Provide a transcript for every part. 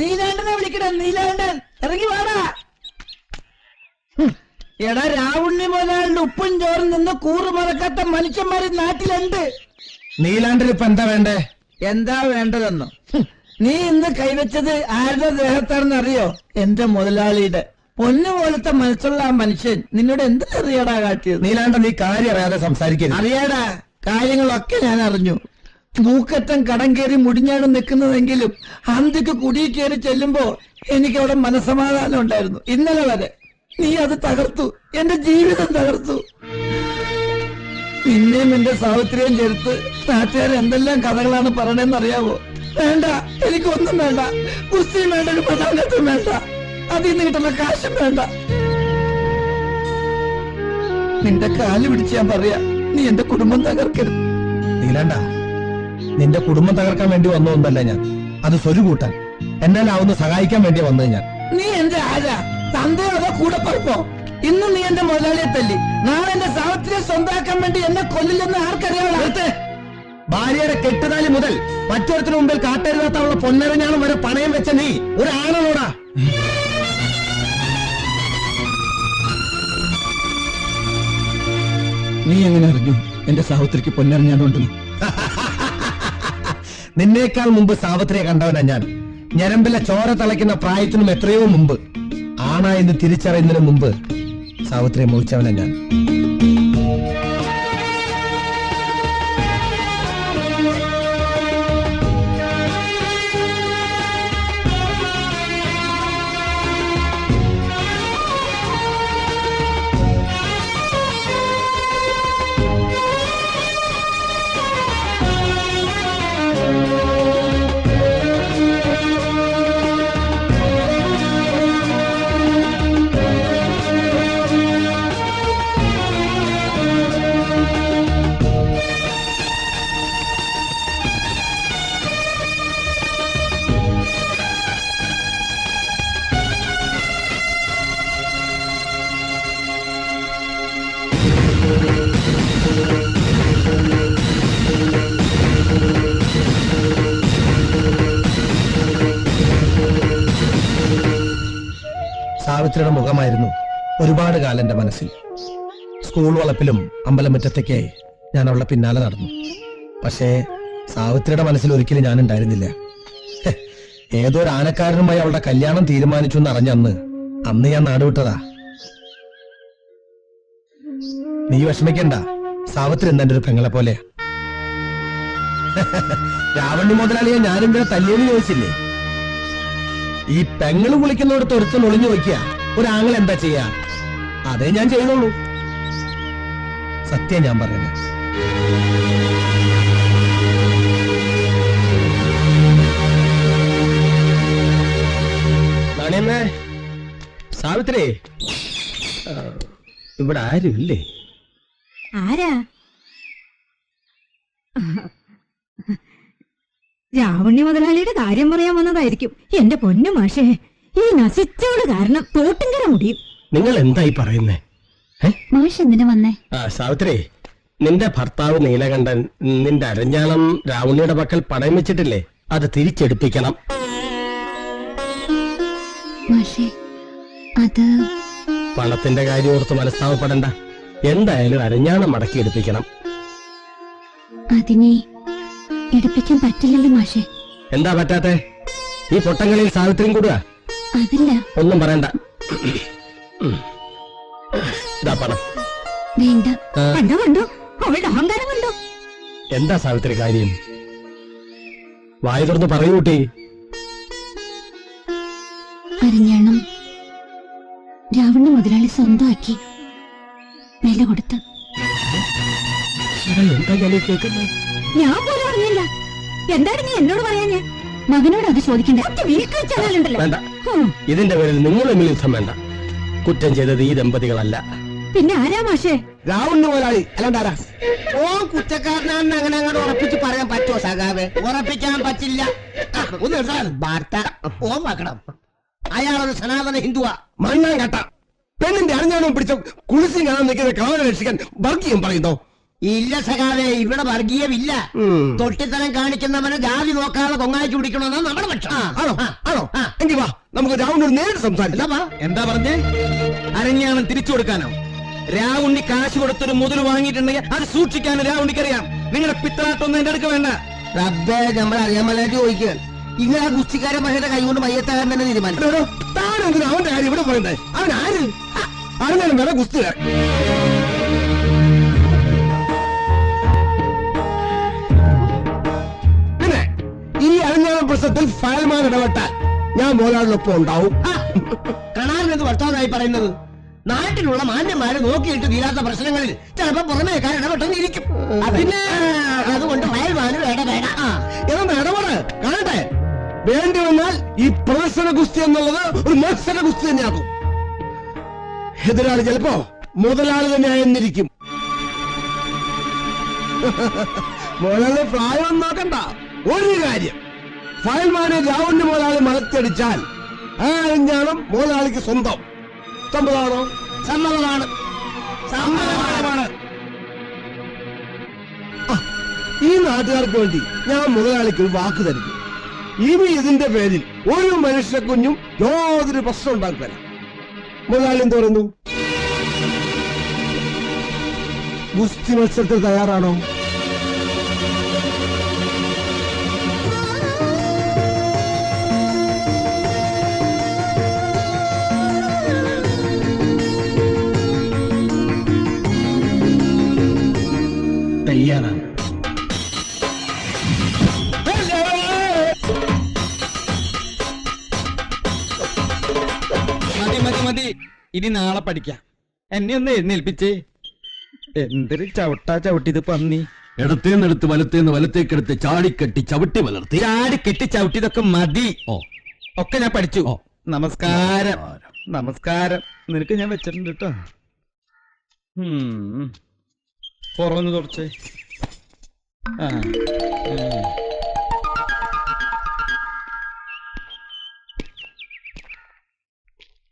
നീലാണ്ടനെ വിളിക്കട നീലാണ്ടൻ. ഇറങ്ങി വാടാ. എടാ രാവുണ്ണി മുതലാളിന്റെ ഉപ്പും ചോറും നിന്ന് കൂറ് മറക്കാത്ത മനുഷ്യന്മാര് നാട്ടിലുണ്ട്. നീലാണ്ടൻ ഇപ്പൊ എന്താ വേണ്ടേ? എന്താ വേണ്ടതെന്നോ. നീ ഇന്ന് കൈവച്ചത് ആരുടെ ദേഹത്താണെന്ന് അറിയോ? എന്റെ മുതലാളിയുടെ. പൊന്നു പോലത്തെ മനസ്സുള്ള ആ മനുഷ്യൻ നിന്നോട് എന്ത് അറിയാടാ കാട്ടിയത്? നീലാണ്ട നീ കാര്യം അറിയാതെ സംസാരിക്കരുത്. അറിയാടാ കാര്യങ്ങളൊക്കെ ഞാൻ അറിഞ്ഞു. മൂക്കറ്റം കടം കയറി മുടിഞ്ഞാണ് നിൽക്കുന്നതെങ്കിലും അന്തിക്ക് കുടി കയറി ചെല്ലുമ്പോ എനിക്ക് അവിടെ മനസമാധാനം ഉണ്ടായിരുന്നു. ഇന്നലെ വരെ നീ അത് തകർത്തു. എന്റെ ജീവിതം തകർത്തു. നിന്നെയും എന്റെ സാവിത്രിയും ചേർത്ത് നാട്ടുകാർ എന്തെല്ലാം കഥകളാണ് പറയണെന്ന് അറിയാവോ വേണ്ട എനിക്കൊന്നും വേണ്ട. കുസ്തിയും വേണ്ട ഒരു പതാകത്തും വേണ്ട. അതിൽ നിന്ന് കിട്ടുന്ന കാശും വേണ്ട. നിന്റെ കാൽ പിടിച്ച് ഞാൻ പറയാ നീ എന്റെ കുടുംബം തകർക്കരുത്. നീലാണ്ട നിന്റെ കുടുംബം തകർക്കാൻ വേണ്ടി വന്നതൊന്നല്ല ഞാൻ. അത് സ്വരുകൂട്ടാൻ എന്നാലാവുന്ന സഹായിക്കാൻ വേണ്ടി വന്നത് ഞാൻ. നീ എന്റെ ആരാ? തന്തയോ അതോ കൂടപ്പറപ്പോ? ഇന്ന് നീ എന്റെ മുതലാളിയെ തല്ലി. നാളെ എന്റെ സാവിത്രിയെ സ്വന്താക്കാൻ വേണ്ടി എന്നെ കൊല്ലില്ലെന്ന് ആർക്കറിയാം നിർത്ത്. ഭാര്യയുടെ കെട്ടുതാലി മുതൽ മറ്റൊരുത്തിനു മുമ്പിൽ കാട്ടരുതാത്തുള്ള പൊന്നരഞ്ഞാളും വരെ പണയം വെച്ച നീ. ഒരു ആണോടാ നീ എങ്ങനെ അറിഞ്ഞു എന്റെ സാവിത്രിക്ക് പൊന്നറിഞ്ഞാടുണ്ടെന്ന് നിന്നേക്കാൾ മുമ്പ് സാവത്രിയെ കണ്ടവനാ ഞാൻ. ഞരമ്പിലെ ചോര തളയ്ക്കുന്ന പ്രായത്തിനും എത്രയോ മുമ്പ്. ആണാ എന്ന് തിരിച്ചറിയുന്നതിന് മുമ്പ് സാവത്രിയെ മോഹിച്ചവനാ ഞാൻ. സാവിത്രിയുടെ മുഖമായിരുന്നു ഒരുപാട് കാലം എന്റെ മനസ്സിൽ. സ്കൂൾ വളപ്പിലും അമ്പലമുറ്റത്തേക്ക് ഞാൻ അവളുടെ പിന്നാലെ നടന്നു. പക്ഷേ സാവിത്രിയുടെ മനസ്സിൽ ഒരിക്കലും ഞാൻ ഉണ്ടായിരുന്നില്ല. ഏതോ ഒരു ആനക്കാരനുമായി അവളുടെ കല്യാണം തീരുമാനിച്ചു എന്ന് അറിഞ്ഞന്ന് അന്ന് ഞാൻ നാടുവിട്ടതാ നീ വിഷമിക്കണ്ട സാവിത്രി എന്താ എന്റെ ഒരു പെങ്ങളെ പോലെ. രാവണ്ണി മുതലാളിയെ ഞാനെന്തിനാ തല്ലിയെന്ന് ചോദിച്ചില്ലേ? ഈ പെങ്ങൾ കുളിക്കുന്നിടത്ത് ഒരുത്തൻ ഒളിഞ്ഞു വയ്ക്കുക. ഒരു ആങ്ങൾ എന്താ ചെയ്യാ? അതേ ഞാൻ ചെയ്യുന്നുള്ളൂ. സത്യം ഞാൻ പറയുന്നത്. നാണിയമ്മേ ഇവിടെ ആരും ഇല്ലേ? ആരാ? രാവണി മുതലാളിയുടെ കാര്യം പറയാൻ വന്നതായിരിക്കും. എന്റെ പൊന്നു മാഷേ. ഈ നശിച്ചവൾ കാരണം തോട്ടുങ്കര മുടിയും. നിങ്ങൾ എന്തായി പറയുന്നേ? മാഷ് എന്തിനു വന്നേ? ആ സാവിത്രി നിന്റെ ഭർത്താവ് നീലകണ്ഠൻ നിന്റെ അരഞ്ഞാളം രാവണിയുടെ പക്കൽ പണയം വെച്ചിട്ടില്ലേ? അത് തിരിച്ചെടുപ്പിക്കണം. മാഷേ അത് പണത്തിന്റെ കാര്യം ഓർത്ത് മനസ്താവപ്പെടണ്ട എന്തായാലും അരഞ്ഞാണം മടക്കി എടുപ്പിക്കണം. അതിനെ എടുപ്പിക്കാൻ പറ്റില്ലല്ലോ മാഷേ. എന്താ പറ്റാത്തെ? ഈ പൊട്ടങ്ങളിൽ സാവിത്രിയും കൂടുക. അതില്ല. ഒന്നും പറയണ്ട. ഇതാ പണം വേണ്ട. ആ. കണ്ടോ കണ്ടോ? അവളുടെ അഹങ്കാരം കണ്ടോ എന്താ സാവിത്രി കാര്യം? വായ തുറന്ന് പറയൂ കുട്ടി. അരഞ്ഞാണം. രാവണ മുതലാളി സ്വന്തമാക്കി. വില കൊടുത്ത്. എന്താ ഞാൻ കേൾക്കുന്നത് ഞാൻ പോലും അറിഞ്ഞില്ല. എന്താണ് നീ എന്നോട് പറയാഞ്ഞേ? മകനോട് അത് ചോദിക്കണ്ട. ഒറ്റ വീക്ക് വെച്ചാലുണ്ടല്ലോ വേണ്ട. ഇതിന്റെ പേരിൽ നിങ്ങൾ തമ്മിൽ യുദ്ധം വേണ്ട. കുറ്റം ചെയ്തത് ഈ ദമ്പതികളല്ല. പിന്നെ ആരാ മാഷേ? രാവണ മുതലാളി. അല്ലാണ്ടാരാ ഓ കുറ്റക്കാരനാണെന്ന് അങ്ങനെ അങ്ങോട്ട് ഉറപ്പിച്ച് പറയാൻ പറ്റുമോ സഖാവേ? ഉറപ്പിക്കാൻ പറ്റില്ല. ഒന്ന് എടുത്താൽ വാർത്ത. ഓ മക്കണം അയാളൊരു സനാതന ഹിന്ദുവാ. മണ്ണാൻ കട്ട പെണ്ണിന്റെ അറിഞ്ഞാണോ പിടിച്ച കുളിച്ചും കാണാൻ നിൽക്കുന്ന കാവലെ രക്ഷിക്കാൻ വർഗീയം പറയുന്നോ? ഇല്ല സഖാവേ ഇവിടെ വർഗീയമില്ല. തൊട്ടിത്തരം കാണിക്കുന്നവനെ ജാതി നോക്കാതെ കൊങ്ങാഴ്ച പിടിക്കണമെന്നാണ് നമ്മുടെ പക്ഷം. ആണോ? ആ, ആണോ? ആ. എങ്കിൽ വാ നമുക്ക് രാവണോട് നേരിട്ട് സംസാരിക്കാം. എന്താ പറഞ്ഞേ? അരഞ്ഞാണം തിരിച്ചു കൊടുക്കാനോ? രാവുണ്ണി കാശ് കൊടുത്തൊരു മുതൽ വാങ്ങിയിട്ടുണ്ടെങ്കിൽ അത് സൂക്ഷിക്കാനും? രാവുണ്ണിക്കറിയാം നിങ്ങളുടെ പിത്തനാട്ടൊന്നും എന്റെ അടുക്ക വേണ്ട. റബ്ബേ നമ്മൾ അറിയാൻ മേലായിട്ട് ചോദിക്കുക ഇങ്ങനെ ആ ഗുസ്തിക്കാരൻ മനുഷ്യന്റെ കൈ കൊണ്ട് മയ്യത്താകാൻ തന്നെ തീരുമാനിച്ചു. താനെന്തിനാ അവന്റെ കാര്യം ഇവിടെ പറയുന്നത് അവൻ ആര് അറിഞ്ഞാലും വേറെ കുസ്തുകാരൻ പ്രശ്നത്തിൽ ഫയൽമാൻ ഇടപെട്ടാൽ ഞാൻ മോലാളിനൊപ്പം ഉണ്ടാവും. കണാറിനെന്ന് വർത്താനായി പറയുന്നത് നാട്ടിലുള്ള മാന്യന്മാരെ നോക്കിയിട്ട് തീരാത്ത പ്രശ്നങ്ങളിൽ ചിലപ്പോ പുറമേക്കാർ ഇടപെട്ടെന്നിരിക്കും പിന്നെ അതുകൊണ്ട് ഫയൽമാനും ഇടപെട ഇതൊന്ന് ഇടപെട് കാണട്ടെ. വേണ്ടി വന്നാൽ ഈ പ്രദർശന ഗുസ്തി എന്നുള്ളത് ഒരു മത്സര ഗുസ്തി തന്നെയാകും. എതിരാളി ചിലപ്പോ മുതലാളി തന്നെ ആയെന്നിരിക്കും മുതലാളി പ്രായം നോക്കണ്ട. ഒരു കാര്യം. ഫയൽമാനെ രാവണ്യ മുതലാളി മലത്തടിച്ചാൽ ആ അഞ്ചാണം മുതലാളിക്ക് സ്വന്തം. സമ്മതമാണോ സമ്മതമാണ് സമ്മതമാണ് ഈ നാട്ടുകാർക്ക് വേണ്ടി ഞാൻ മുതലാളിക്ക് ഒരു വാക്ക് തരുന്നു. ഇനി ഇതിന്റെ പേരിൽ ഒരു മനുഷ്യ കുഞ്ഞും യാതൊരു പ്രശ്നം ഉണ്ടാക്കില്ല മുതലാളി എന്ത് പറയുന്നു? ഗുസ്തി മത്സരത്തിൽ തയ്യാറാണോ? തയ്യാറാണ് മതി മതി മതി. ഇനി നാളെ പഠിക്കാം. എന്നെ ഒന്ന് എഴുന്നേൽപ്പിച്ചേ. എന്തൊരു ചവിട്ടാ ചവിട്ടിത് പന്നി. ഇടത്തേന്നെടുത്ത് വലത്തേന്ന് വലത്തേക്കെടുത്ത് ചാടിക്കെട്ടി ചവിട്ടി വളർത്തി ചാടിക്കെട്ടി കെട്ടി ചവിട്ടിയതൊക്കെ മതി. ഓ. ഒക്കെ ഞാൻ പഠിച്ചു. ഓ. നമസ്കാരം. നമസ്കാരം. നിനക്ക് ഞാൻ വെച്ചിട്ടുണ്ട് കേട്ടോ പുറന്ന് തുടച്ചേ ആ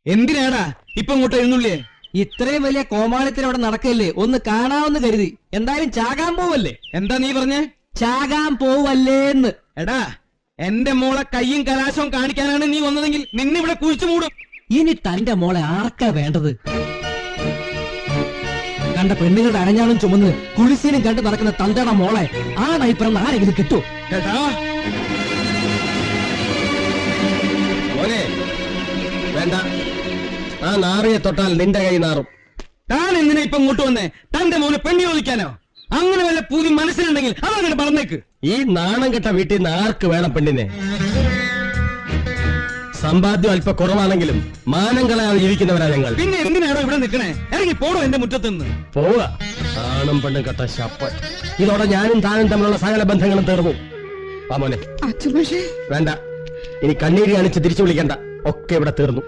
എന്തിനാടാ ഇപ്പൊ ഇങ്ങോട്ട് എഴുന്നള്ളിയേ? ഇത്രയും വലിയ കോമാളിത്തിന് അവിടെ നടക്കല്ലേ? ഒന്ന് കാണാമെന്ന് കരുതി. എന്തായാലും ചാകാൻ പോവല്ലേ? എന്താ നീ പറഞ്ഞേ? ചാകാൻ പോവല്ലേന്ന്. എടാ എന്റെ മോളെ കയ്യും കലാശവും കാണിക്കാനാണ് നീ വന്നതെങ്കിൽ നിന്നിവിടെ കുഴിച്ചു മൂടും. ഇനി തന്റെ മോളെ ആർക്കാ വേണ്ടത്? കണ്ട പെണ്ണുങ്ങളുടെ അരഞ്ഞാളും ചുമന്ന് കുളിസീനും കണ്ട് നടക്കുന്ന തന്തയുടെ മോളെ ആ നൈപ്പറന്ന് ആരെങ്കിലും കിട്ടൂ? കേട്ടാ? മോനെ വേണ്ട. ആ നാറിയെ തൊട്ടാൽ നിന്റെ കൈ നാറും. താൻ എന്തിനാ ഇപ്പൊ ഇങ്ങോട്ട് വന്നേ? തന്റെ മോനെ പെണ്ണി ചോദിക്കാനോ? അങ്ങനെ വല്ല പൂതി മനസ്സിലുണ്ടെങ്കിൽ അതങ്ങനെ പറഞ്ഞേക്ക്. ഈ നാണം കെട്ട വീട്ടിൽ നിന്ന് ആർക്ക് വേണം പെണ്ണിനെ? സമ്പാദ്യം അല്പം കുറവാണെങ്കിലും മാനം കളയാതെ ജീവിക്കുന്നവരാ ഞങ്ങൾ. പിന്നെ എന്തിനാണോ ഇവിടെ നിൽക്കണേ? ഇറങ്ങി പോടോ എന്റെ മുറ്റത്തുനിന്ന്. പോവുക. ആണും പെണ്ണും കെട്ട ശപ്പ ഇതോടെ ഞാനും താനും തമ്മിലുള്ള സകല ബന്ധങ്ങളും തീർന്നു. വേണ്ട. ഇനി കണ്ണീര് കാണിച്ച് തിരിച്ചു വിളിക്കണ്ട. ഒക്കെ ഇവിടെ തീർന്നു.